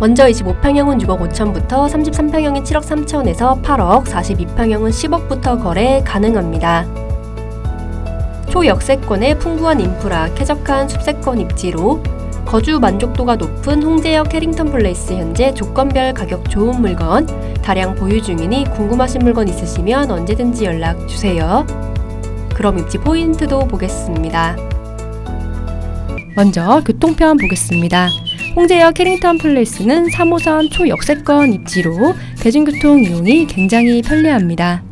먼저 25평형은 6억 5천부터 33평형은 7억 3천에서 8억, 42평형은 10억부터 거래 가능합니다. 초역세권의 풍부한 인프라, 쾌적한 숲세권 입지로 거주 만족도가 높은 홍제역 캐링턴 플레이스 현재 조건별 가격 좋은 물건 다량 보유 중이니 궁금하신 물건 있으시면 언제든지 연락 주세요. 그럼 입지 포인트도 보겠습니다. 먼저 교통편 보겠습니다. 홍제역 캐링턴 플레이스는 3호선 초역세권 입지로 대중교통 이용이 굉장히 편리합니다.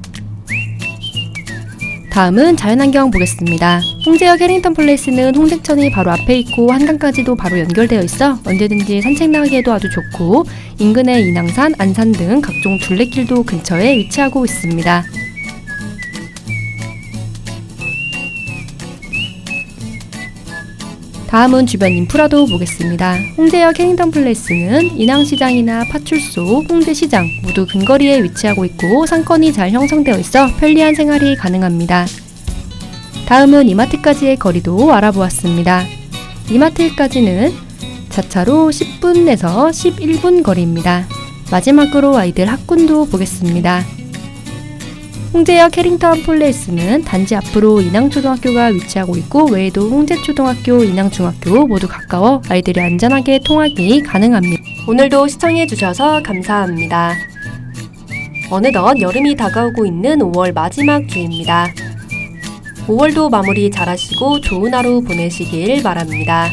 다음은 자연환경 보겠습니다. 홍제역 캐링턴 플레이스는 홍제천이 바로 앞에 있고 한강까지도 바로 연결되어 있어 언제든지 산책 나가기에도 아주 좋고 인근의 인왕산, 안산 등 각종 둘레길도 근처에 위치하고 있습니다. 다음은 주변 인프라도 보겠습니다. 홍제역 캐링턴 플레이스는 인왕시장이나 파출소, 홍제시장 모두 근거리에 위치하고 있고 상권이 잘 형성되어 있어 편리한 생활이 가능합니다. 다음은 이마트까지의 거리도 알아보았습니다. 이마트까지는 자차로 10분에서 11분 거리입니다. 마지막으로 아이들 학군도 보겠습니다. 홍제역 캐링턴 플레이스는 단지 앞으로 인왕초등학교가 위치하고 있고 외에도 홍제초등학교, 인왕중학교 모두 가까워 아이들이 안전하게 통학이 가능합니다. 오늘도 시청해주셔서 감사합니다. 어느덧 여름이 다가오고 있는 5월 마지막 주입니다. 5월도 마무리 잘하시고 좋은 하루 보내시길 바랍니다.